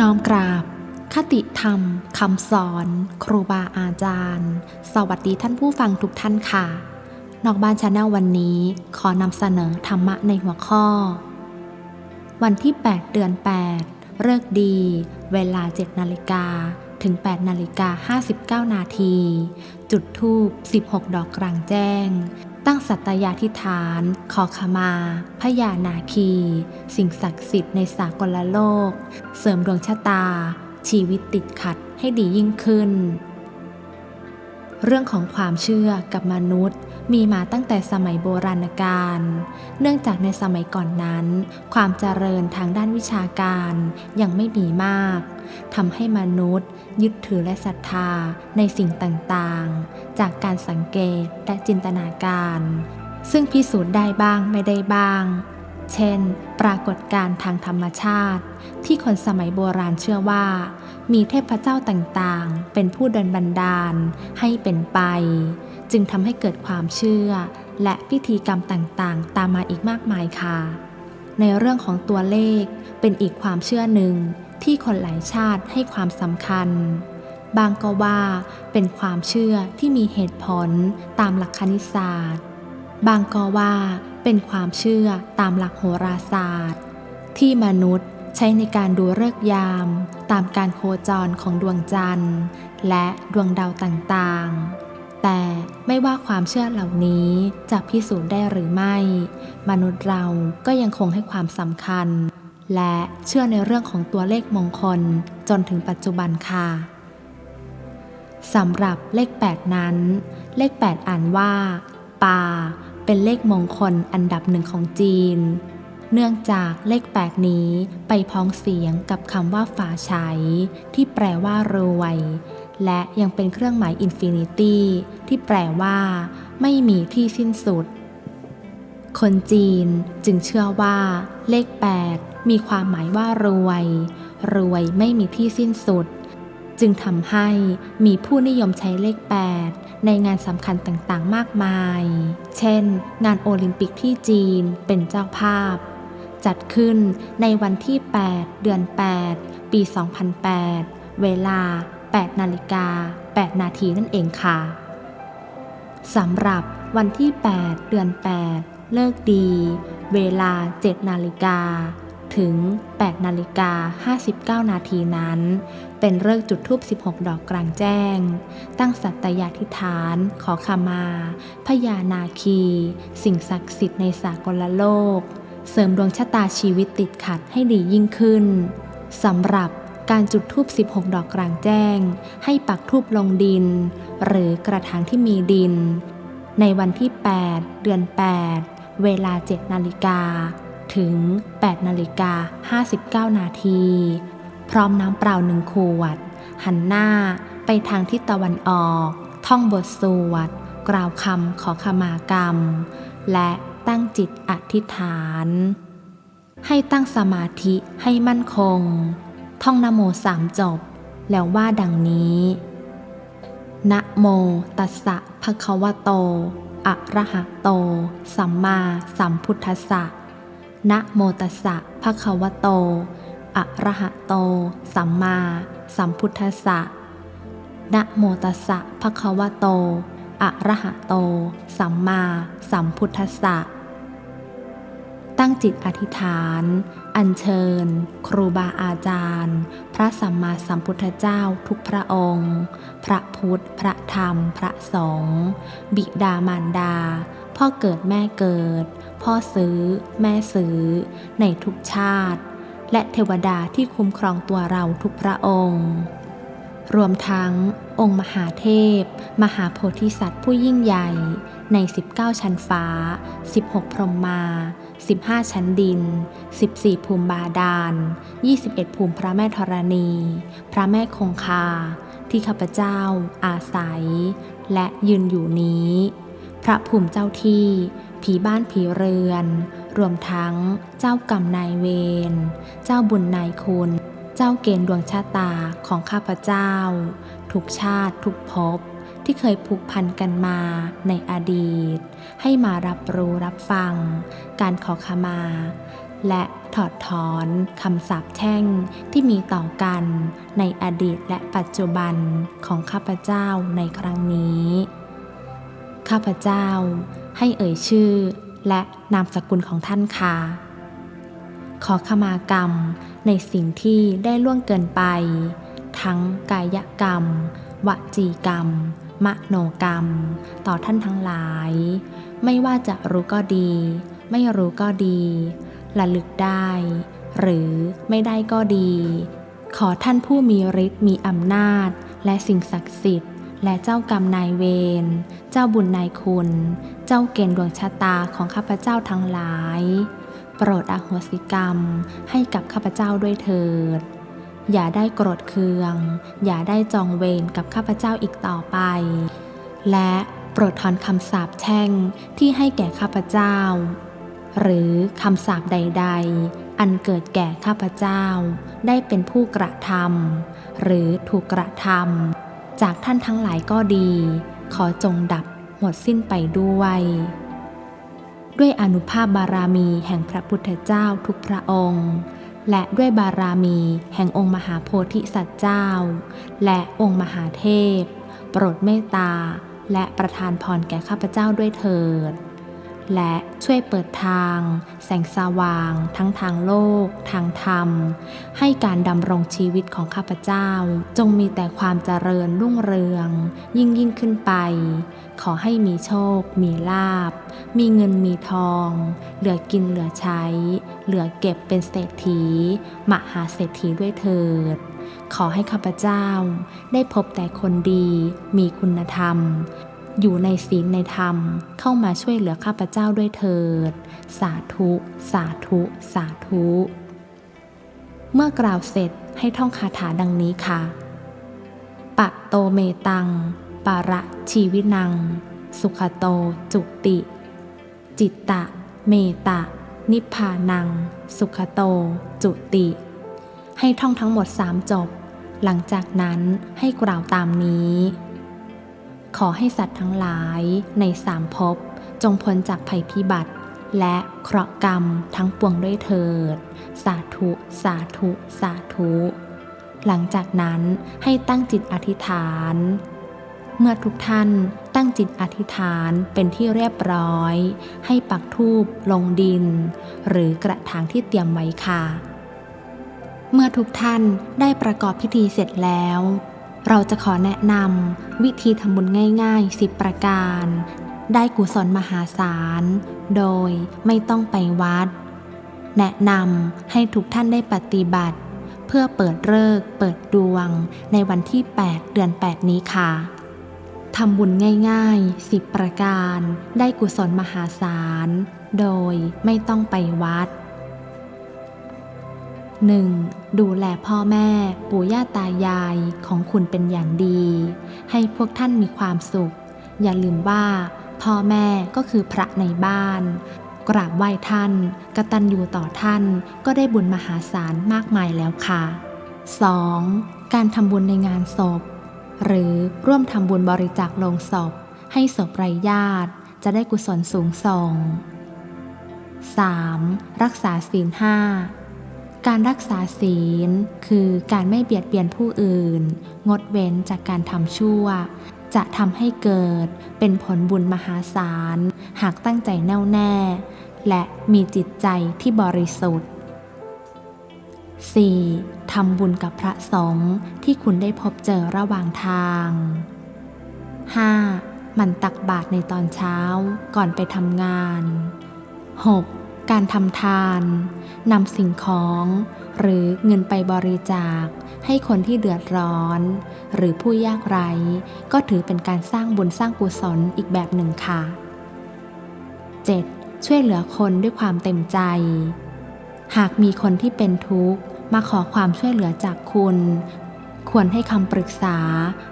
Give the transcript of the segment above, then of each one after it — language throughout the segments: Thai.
น้อมกราบ คติธรรมคำสอน ครูบาอาจารย์ สวัสดีท่านผู้ฟังทุกท่านค่ะ นอกบ้านชาแนลวันนี้ขอนำเสนอธรรมะในหัวข้อ วันที่ 8 เดือน 8เลิกดี เวลา 7 นาฬิกาถึง 8 นาฬิกา 59 นาที จุดทูบ16 ดอกกลางแจ้ง ตั้งสัตยาธิฐาน ขอขมาพญานาคี สิ่งศักดิ์สิทธิ์ในสากลโลก เสริมดวงชะตา ชีวิตติดขัดให้ดียิ่งขึ้น เรื่องของความเชื่อกับมนุษย์ มีมาตั้งแต่สมัยโบราณกาล เนื่องจากในสมัยก่อนนั้น ความเจริญทางด้านวิชาการยังไม่มีมากทำให้มนุษย์ ยึดถือและศรัทธาในสิ่งต่างๆ จากการสังเกตและจินตนาการ ซึ่งพิสูจน์ได้บ้างไม่ได้บ้าง เช่น ปรากฏการณ์ทางธรรมชาติ ที่คนสมัยโบราณเชื่อว่า มีเทพเจ้าต่างๆ เป็นผู้เดินบันดาลให้เป็นไป จึงทำให้เกิดความเชื่อ และพิธีกรรมต่างๆ ตามมาอีกมากมายค่ะ ในเรื่องของตัวเลขเป็นอีกความเชื่อหนึ่งที่คนหลายชาติให้ความสำคัญ บางก็ว่าเป็นความเชื่อที่มีเหตุผลตามหลักคณิตศาสตร์ บางก็ว่าเป็นความเชื่อตามหลักโหราศาสตร์ ที่มนุษย์ใช้ในการดูฤกษ์ยาม ตามการโคจรของดวงจันทร์ และดวงดาวต่างๆ แต่ไม่ว่าความเชื่อเหล่านี้จะพิสูจน์ได้หรือไม่ มนุษย์เราก็ยังคงให้ความสำคัญ และเชื่อในเรื่องของตัวเลขมงคลจนถึงปัจจุบันค่ะสำหรับเลข 8 นั้น เลข 8 อ่านว่า ปา เป็นเลขมงคลอันดับหนึ่งของจีน เนื่องจากเลข 8 นี้ไปพ้องเสียงกับคำว่าฝาใช้ที่แปลว่ารวย และยังเป็นเครื่องหมายอินฟินิตี้ที่แปลว่า ไม่มีที่สิ้นสุด คนจีนจึงเชื่อว่า เลข 8 มีความหมายว่ารวย รวยไม่มีที่สิ้นสุด จึงทำให้มีผู้นิยมใช้เลข 8 ในงานสำคัญต่างๆ มากมาย เช่น งานโอลิมปิกที่จีนเป็นเจ้าภาพ จัดขึ้นในวันที่ 8 เดือน 8 ปี 2008 เวลา 8 นาฬิกา 8 นาทีนั่นเองค่ะสำหรับวันที่ 8 เดือน 8 เลิกดี เวลา 7 นาฬิกา ถึง 8 นาฬิกา 59 นาทีนั้น เป็นเลิกจุดทูบ16 ดอกกลางแจ้ง ตั้งสัตยาธิษฐาน ขอขมา พญานาคี สิ่งศักดิ์สิทธิ์ในสากลโลก เสริมดวงชะตาชีวิตติดขัดให้ดียิ่งขึ้นสำหรับ การจุดทูบ16 ดอกกลางแจ้ง ให้ปักทูบลงดิน หรือกระถางที่มีดิน ในวันที่ 8 เดือน 8 เวลา 7 นาฬิกา ถึง 8 นาฬิกา 59 นาที พร้อมน้ำเปล่าหนึ่งขวด หันหน้าไปทางทิศตะวันออก ท่องบทสวด กล่าวคำขอขมากรรม และตั้งจิตอธิษฐาน ให้ตั้งสมาธิให้มั่นคง ท่องนโมสามจบ แล้วว่าดังนี้นะโมตัสสะภะคะวะโต อะระหะโต สัมมาสัมพุทธัสสะนะโมตัสสะภะคะวะโต อะระหะโต สัมมาสัมพุทธัสสะนะโมตัสสะภะคะวะโต อะระหะโต สัมมาสัมพุทธัสสะ ตั้งจิตอธิษฐาน อัญเชิญ ครูบาอาจารย์ พระสัมมาสัมพุทธเจ้าทุกพระองค์ พระพุทธ พระธรรม พระสงฆ์บิดามารดา พ่อเกิดแม่เกิด พ่อซื้อ แม่ซื้อ ในทุกชาติ และเทวดาที่คุ้มครองตัวเราทุกพระองค์ รวมทั้ง องค์มหาเทพ มหาโพธิสัตว์ผู้ยิ่งใหญ่ ใน 19 ชั้นฟ้า 16 พรหมมา 15 ชั้นดิน 14 ภูมิบาดาล 21 ภูมิพระแม่ธรณี พระแม่คงคา ที่ข้าพเจ้า อาศัย และยืนอยู่นี้ พระภูมิเจ้าที่ ผีบ้านผีเรือน รวมทั้งเจ้ากรรมนายเวร เจ้าบุญนายคุณ เจ้าเกณฑ์ดวงชะตาของข้าพเจ้า ทุกชาติทุกภพ ที่เคยผูกพันกันมาในอดีต ให้มารับรู้รับฟัง การขอขมา และถอดถอนคำสาปแช่งที่มีต่อกันในอดีตและปัจจุบันของข้าพเจ้าในครั้งนี้ ข้าพเจ้าให้เอ่ยชื่อและนามสกุลของท่านค่ะขอขมากรรมในสิ่งที่ได้ล่วงเกินไป ทั้งกายกรรม วจีกรรม มโนกรรม ต่อท่านทั้งหลาย ไม่ว่าจะรู้ก็ดี ไม่รู้ก็ดีระลึกได้ หรือไม่ได้ก็ดี ขอท่านผู้มีฤทธิ์มีอำนาจ และสิ่งศักดิ์สิทธิ์ และเจ้ากรรมนายเวร เจ้าบุญนายคุณ เจ้าเกณฑ์ดวงชะตาของข้าพเจ้าทั้งหลาย โปรดอโหสิกรรมให้กับข้าพเจ้าด้วยเถิด อย่าได้โกรธเคือง อย่าได้จองเวรกับข้าพเจ้าอีกต่อไป และโปรดถอนคำสาปแช่งที่ให้แก่ข้าพเจ้า หรือคำสาปใด ๆ อันเกิดแก่ข้าพเจ้า ได้เป็นผู้กระทำหรือถูกกระทำจากท่านทั้งหลายก็ดี ขอจงดับหมดสิ้นไปด้วย ด้วยอนุภาพบารมีแห่งพระพุทธเจ้าทุกพระองค์ และด้วยบารมีแห่งองค์มหาโพธิสัตว์เจ้า และองค์มหาเทพ โปรดเมตตา และประทานพรแก่ข้าพเจ้าด้วยเถิด และช่วยเปิดทาง แสงสว่าง ทั้งทางโลก ทางธรรม ให้การดำรงชีวิตของข้าพเจ้า จงมีแต่ความเจริญรุ่งเรือง ยิ่งยิ่งขึ้นไป ขอให้มีโชค มีลาบ มีเงินมีทอง เหลือกินเหลือใช้ เหลือเก็บเป็นเศรษฐีมหาเศรษฐีด้วยเถิดขอให้ข้าพเจ้าได้พบแต่คนดีมีคุณธรรม อยู่ในศีลในธรรมเข้ามาช่วยเหลือข้าพเจ้าด้วยเถิด สาธุ สาธุ สาธุ เมื่อกล่าวเสร็จให้ท่องคาถาดังนี้ค่ะ ปะโตเมตัง ปาระชีวินัง สุขโตจุติ จิตตะ เมตะ นิพพานัง สุขโต จุติ ให้ท่องทั้งหมดสามจบ หลังจากนั้นให้กล่าวตามนี้ ขอให้สัตว์ทั้งหลายในสามภพจงพ้นจากภัยพิบัติ และเคราะห์กรรมทั้งปวงด้วยเถิด สาธุ สาธุ สาธุ หลังจากนั้นให้ตั้งจิตอธิษฐาน เมื่อทุกท่านตั้งจิตอธิษฐานเป็นที่เรียบร้อย ให้ปักธูปลงดิน หรือกระถางที่เตรียมไว้ค่ะ เมื่อทุกท่านได้ประกอบพิธีเสร็จแล้ว เราจะขอแนะนำวิธีทำบุญง่าย ๆ 10 ประการ ได้กุศลมหาศาล โดยไม่ต้องไปวัด แนะนำให้ทุกท่านได้ปฏิบัติ เพื่อเปิดเลิกษ์เปิดดวงในวันที่ 8 เดือน 8 นี้ค่ะทำบุญง่ายๆ 10 ประการ ได้กุศลมหาศาล โดยไม่ต้องไปวัด 1. ดูแลพ่อแม่ ปู่ย่าตายายของคุณเป็นอย่างดี ให้พวกท่านมีความสุข อย่าลืมว่า พ่อแม่ก็คือพระในบ้าน กราบไหว้ท่าน กตัญญูต่อท่านก็ได้บุญมหาศาลมากมายแล้วค่ะ 2. การทำบุญในงานศพ หรือร่วมทำบุญบริจาคลงศพ ให้ศพไร้ญาติจะได้กุศลสูงส่ง 3. รักษาศีลห้า การรักษาศีล คือการไม่เบียดเบียนผู้อื่น งดเว้นจากการทำชั่ว จะทำให้เกิดเป็นผลบุญมหาศาล หากตั้งใจแน่วแน่ และมีจิตใจที่บริสุทธิ์ 4. ทำบุญกับพระสงฆ์ที่คุณได้พบเจอระหว่างทาง 5. มันตักบาตรในตอนเช้าก่อนไปทำงาน 6. การทำทานนำสิ่งของหรือเงินไปบริจาค ให้คนที่เดือดร้อน หรือผู้ยากไร้ ก็ถือเป็นการสร้างบุญสร้างกุศลอีกแบบหนึ่งค่ะ 7. ช่วยเหลือคนด้วยความเต็มใจ หากมีคนที่เป็นทุกข์มาขอความช่วยเหลือจากคุณ ควรให้คำปรึกษา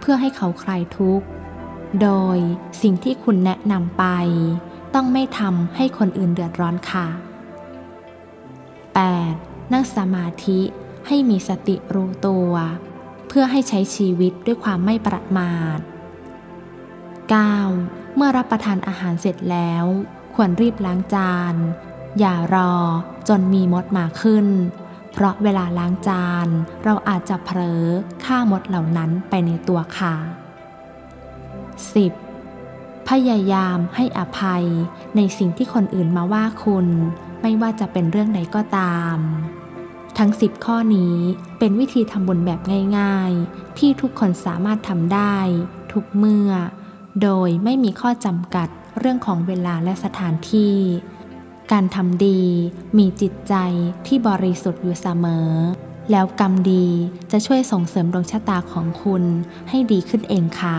เพื่อให้เขาคลายทุกข์ โดยสิ่งที่คุณแนะนำไป ต้องไม่ทำให้คนอื่นเดือดร้อนค่ะ 8. นั่งสมาธิให้มีสติรู้ตัว เพื่อให้ใช้ชีวิตด้วยความไม่ประมาท 9. เมื่อรับประทานอาหารเสร็จแล้ว ควรรีบล้างจาน อย่ารอจนมีมดมาขึ้น เพราะเวลาล้างจาน เราอาจจะเผลอฆ่ามดเหล่านั้นไปในตัวค่ะ 10. พยายามให้อภัยในสิ่งที่คนอื่นมาว่าคุณ ไม่ว่าจะเป็นเรื่องใดก็ตาม ทั้ง 10 ข้อนี้เป็นวิธีทำบุญแบบง่าย ๆ ที่ทุกคนสามารถทำได้ ทุกเมื่อ โดยไม่มีข้อจำกัดเรื่องของเวลาและสถานที่ การทำดีมีจิตใจที่บริสุทธิ์อยู่เสมอ แล้วกรรมดีจะช่วยส่งเสริมดวงชะตาของคุณให้ดีขึ้นเองค่ะ